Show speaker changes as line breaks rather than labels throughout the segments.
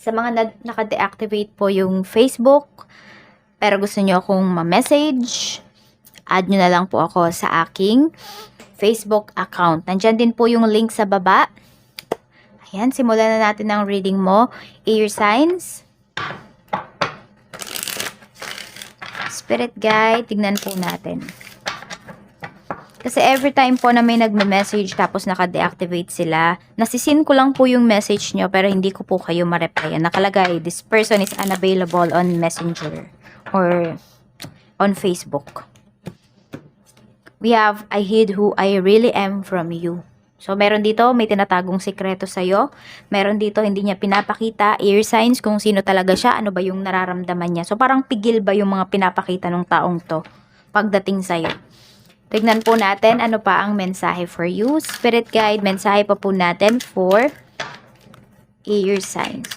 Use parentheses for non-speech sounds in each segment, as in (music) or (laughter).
Sa mga na- naka-deactivate po yung Facebook, pero gusto nyo akong ma-message, add nyo na lang po ako sa aking Facebook account. Nandyan din po yung link sa baba. Ayan, simulan na natin ang reading mo. Air signs. Spirit guide, tignan po natin. Kasi every time po na may nagme-message tapos naka-deactivate sila, nasisin ko lang po yung message nyo pero hindi ko po kayo ma-replyan. Nakalagay, this person is unavailable on Messenger or on Facebook. We have, I hid who I really am from you. So, meron dito, may tinatagong sikreto sa'yo. Meron dito, hindi niya pinapakita, ear signs, kung sino talaga siya, ano ba yung nararamdaman niya. So, parang pigil ba yung mga pinapakita ng taong to pagdating sa'yo. Tignan po natin ano pa ang mensahe for you. Spirit guide, mensahe pa po natin for ear signs.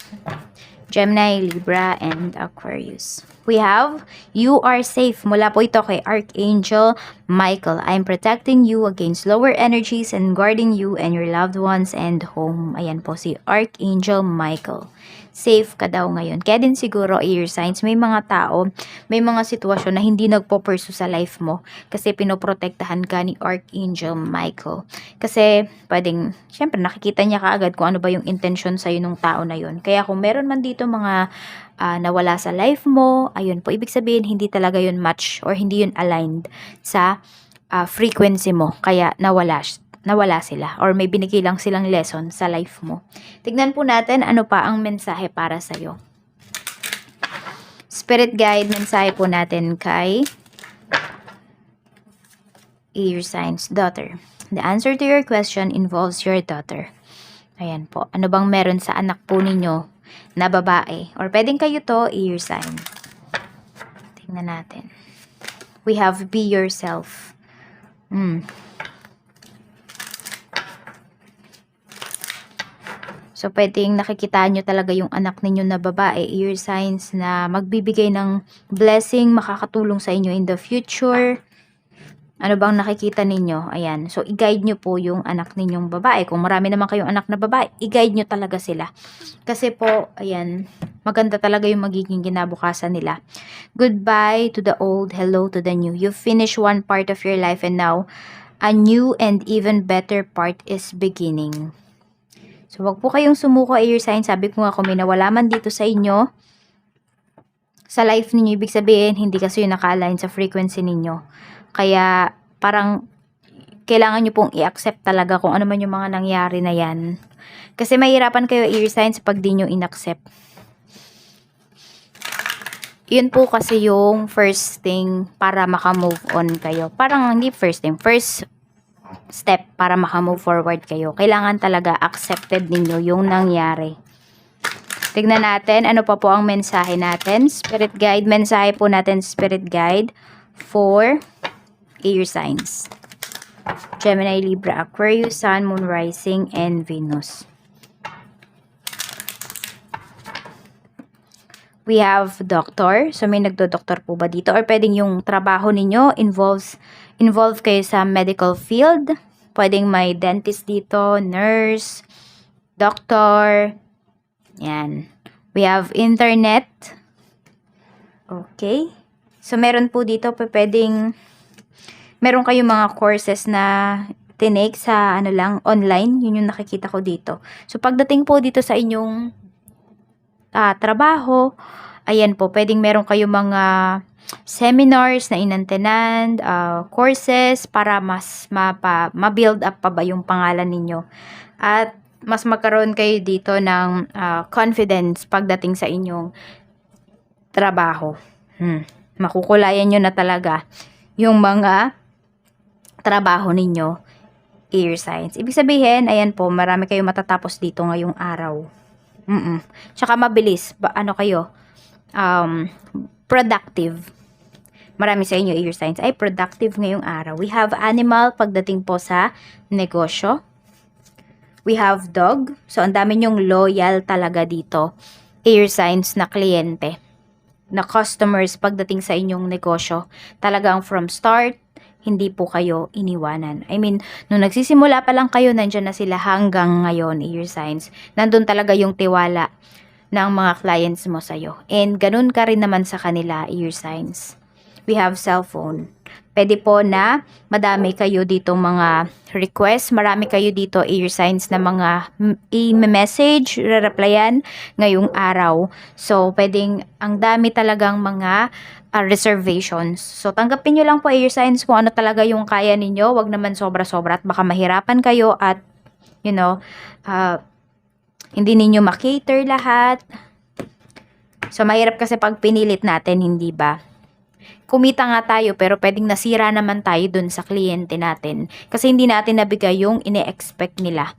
Gemini, Libra, and Aquarius. We have, you are safe. Mula po ito kay Archangel Michael. I'm protecting you against lower energies and guarding you and your loved ones and home. Ayan po si Archangel Michael. Safe ka daw ngayon. Kaya din siguro, air signs, may mga tao, may mga sitwasyon na hindi nagpo-pursue sa life mo kasi pinoprotektahan ka ni Archangel Michael. Kasi pwedeng, syempre nakikita niya kaagad kung ano ba yung intention sa'yo ng tao na yun. Kaya kung meron man dito mga ah, nawala sa life mo, ayun po, ibig sabihin hindi talaga yun match or hindi yun aligned sa ah, frequency mo. Kaya nawala, nawala sila or may binigay lang silang lesson sa life mo. Tignan po natin ano pa ang mensahe para sa'yo. Spirit guide, mensahe po natin kay Air signs, daughter. The answer to your question involves your daughter. Ayan po. Ano bang meron sa anak po ninyo na babae? Or pwedeng kayo to, ear sign. Tingnan natin. We have be yourself. Hmm. So, pwedeng nakikita nyo talaga yung anak ninyo na babae, ear signs na magbibigay ng blessing, makakatulong sa inyo in the future. Ano bang nakikita ninyo? Ayan. So, i-guide nyo po yung anak ninyong babae. Kung marami naman kayong anak na babae, i-guide nyo talaga sila. Kasi po, ayan, maganda talaga yung magiging kinabukasan nila. Goodbye to the old, hello to the new. You finish one part of your life and now, a new and even better part is beginning. So, wag po kayong sumuko, air sign. Sabi ko nga, kung may nawala man dito sa inyo, sa life ninyo, ibig sabihin, hindi kasi yung naka-align sa frequency ninyo. Kaya, parang, kailangan nyo pong i-accept talaga kung ano man yung mga nangyari na yan. Kasi mahirapan kayo ear signs pag di nyo in-accept. Yun po kasi yung first thing para maka-move on kayo. Parang hindi first thing, first step para maka-move forward kayo. Kailangan talaga accepted ninyo yung nangyari. Tignan natin ano pa po ang mensahe natin. Spirit guide, mensahe po natin spirit guide for air signs. Gemini, Libra, Aquarius, Sun, Moon, Rising, and Venus. We have doctor. So, may nagdo-doktor po ba dito? Or pwedeng yung trabaho ninyo involves, involve kayo sa medical field. Pwedeng may dentist dito, nurse, doctor. Yan. We have internet. Okay. So, meron po dito pwedeng, meron kayong mga courses na tinake sa ano lang, online. Yun yung nakikita ko dito. So, pagdating po dito sa inyong ah, trabaho, ayan po, pwedeng meron kayong mga seminars na inantenan, ah, courses para mas ma-build up pa ba yung pangalan ninyo. At mas magkaroon kayo dito ng ah, confidence pagdating sa inyong trabaho. Hmm. Makukulayan nyo na talaga yung mga trabaho ninyo air signs. Ibig sabihin, ayan po, marami kayong matatapos dito ngayong araw. Mm-mm. Tsaka mabilis. Ba, ano kayo? um, productive. Marami sa inyo, air signs, ay productive ngayong araw. We have animal pagdating po sa negosyo. We have dog. So, ang dami nyong loyal talaga dito. Air signs na kliyente. Na customers pagdating sa inyong negosyo. Talagang from start, hindi po kayo iniwanan. I mean, nung nagsisimula pa lang kayo, nandyan na sila hanggang ngayon, air signs. Nandun talaga yung tiwala ng mga clients mo sa'yo. And ganun ka rin naman sa kanila, ear signs. We have cellphone. Pwede po na madami kayo dito mga request, marami kayo dito ear signs na mga i-message, re-replyan ngayong araw. So, pwedeng ang dami talagang mga ah, reservations. So, tanggapin nyo lang po ear signs kung ano talaga yung kaya ninyo. Wag naman sobra-sobra at baka mahirapan kayo at, you know, ah, hindi ninyo makater lahat. So, mahirap kasi pag pinilit natin, hindi ba? Kumita nga tayo pero pwedeng nasira naman tayo dun sa kliyente natin. Kasi hindi natin nabigay yung ine-expect nila.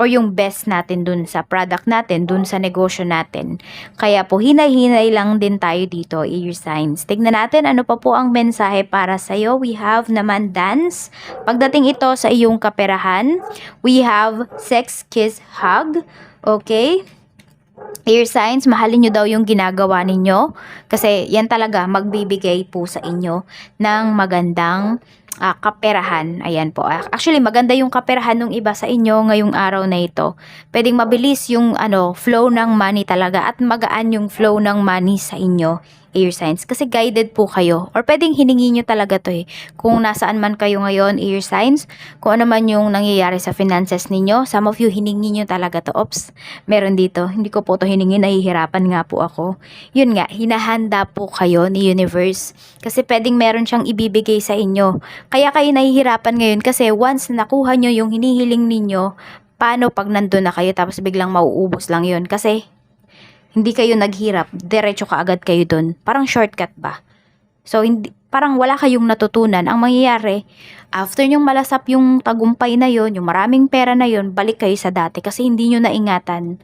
O yung best natin dun sa product natin, dun sa negosyo natin. Kaya po, hinay-hinay lang din tayo dito, ear signs. Tignan natin ano pa po ang mensahe para sa'yo. We have naman dance. Pagdating ito sa iyong kaperahan, we have sex, kiss, hug. Okay? Air signs, mahalin nyo daw yung ginagawa ninyo. Kasi yan talaga magbibigay po sa inyo ng magandang ah, kaperahan. Ayan po. Ah, Actually, maganda yung kaperahan ng iba sa inyo ngayong araw na ito. Pwedeng mabilis yung ano, flow ng money talaga at magaan yung flow ng money sa inyo air signs. Kasi guided po kayo. Or pwedeng hiningi nyo talaga to eh. Kung nasaan man kayo ngayon air signs. Kung ano man yung nangyayari sa finances ninyo some of you hiningi nyo talaga to. Ops meron dito. Hindi ko po to hiningi. Nahihirapan nga po ako. Yun nga hinahanda po kayo ni universe. Kasi pwedeng meron siyang ibibigay sa inyo. Kaya kayo nahihirapan ngayon kasi once na nakuha nyo yung hinihiling ninyo paano pag nandun na kayo tapos biglang mauubos lang yun? Kasi hindi kayo naghirap, diretso ka agad kayo dun. Parang shortcut ba? So, hindi, parang wala kayong natutunan. Ang mangyayari, after nyong malasap yung tagumpay na yon, yung maraming pera na yon, balik kayo sa dati kasi hindi nyo naingatan.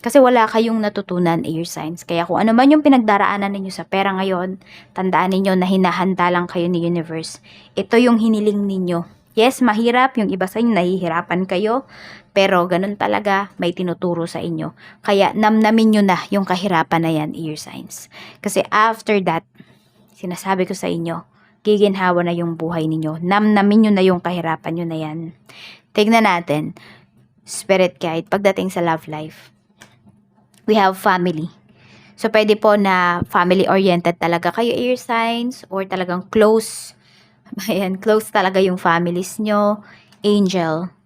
Kasi wala kayong natutunan, air signs. Kaya kung ano man yung pinagdaraanan ninyo sa pera ngayon, tandaan ninyo na hinahanda lang kayo ni universe. Ito yung hiniling ninyo. Yes, mahirap. Yung iba sa inyo, nahihirapan kayo. Pero ganun talaga, may tinuturo sa inyo. Kaya namnamin nyo na yung kahirapan na yan, ear signs. Kasi after that, sinasabi ko sa inyo, giginhawa na yung buhay ninyo. Namnamin nyo na yung kahirapan nyo na yan. Tignan natin, spirit guide, pagdating sa love life. We have family. So, pwede po na family-oriented talaga kayo, ear signs, or talagang close. (laughs) Ayan, close talaga yung families nyo. Angel.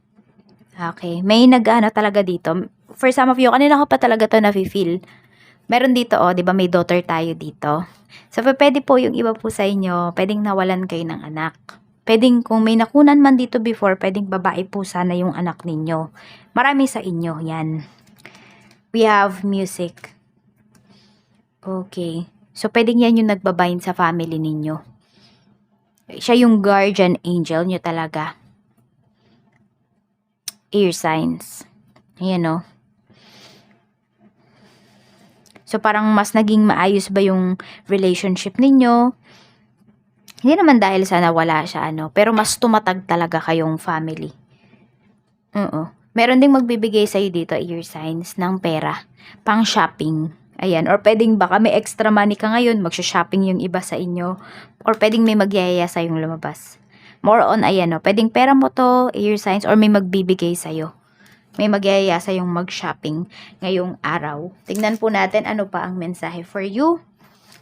Okay. May nag-ano talaga dito. For some of you, kanina ko pa talaga to na-feel. Meron dito, oh, di ba may daughter tayo dito. So, pwede po yung iba po sa inyo, pwedeng nawalan kayo ng anak. Pwedeng kung may nakunan man dito before, pwedeng babae po sana yung anak ninyo. Marami sa inyo, yan. We have music. Okay. So, pwedeng yan yung nagbabind sa family ninyo. Siya yung guardian angel nyo talaga. Ear signs. Ayan o. So, parang mas naging maayos ba yung relationship ninyo? Hindi naman dahil sa nawala siya, ano. Pero mas tumatag talaga kayong family. Oo. Meron ding magbibigay sa'yo dito, ear signs, ng pera. Pang shopping. Ayan. Or pwedeng baka may extra money ka ngayon, magsha-shopping yung iba sa inyo. Or pwedeng may magyayaya sa'yong lumabas. More on, ayan o. Pwedeng pera mo to, ear signs, or may magbibigay sa'yo. May magyayaya sa'yong mag-shopping ngayong araw. Tingnan po natin ano pa ang mensahe for you.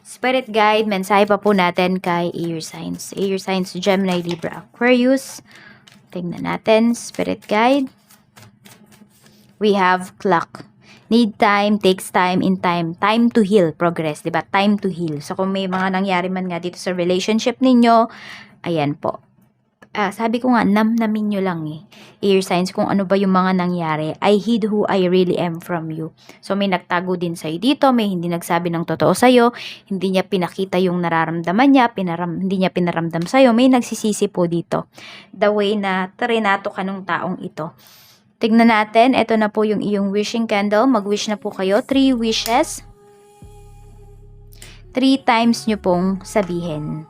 Spirit guide, mensahe pa po natin kay ear signs. Ear signs, Gemini, Libra, Aquarius. Tingnan natin, spirit guide. We have clock. Need time, takes time, in time. Time to heal, progress, 'di ba? Time to heal. So kung may mga nangyari man nga dito sa relationship ninyo, ayan po. Ah, sabi ko nga, namnamin nyo lang eh. Ear signs kung ano ba yung mga nangyari. I hid who I really am from you. So may nagtago din sa'yo dito, may hindi nagsabi ng totoo sa'yo, hindi niya pinakita yung nararamdaman niya, pinaram, hindi niya pinaramdam sa'yo, may nagsisisi po dito. The way na trinato ka nung taong ito. Tignan natin, ito na po yung iyong wishing candle. Mag-wish na po kayo. Three wishes. three times nyo pong sabihin.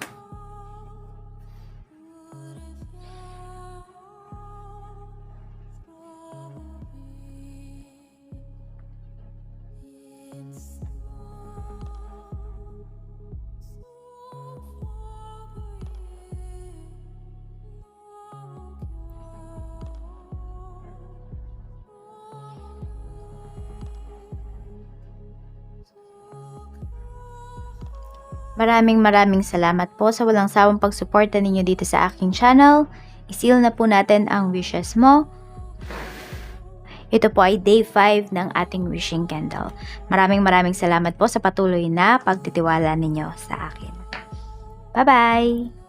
Maraming maraming salamat po sa walang sawang pagsuporta ninyo dito sa aking channel. Isil na po natin ang wishes mo. Ito po ay day 5 ng ating wishing candle. Maraming maraming salamat po sa patuloy na pagtitiwala ninyo sa akin. Bye-bye!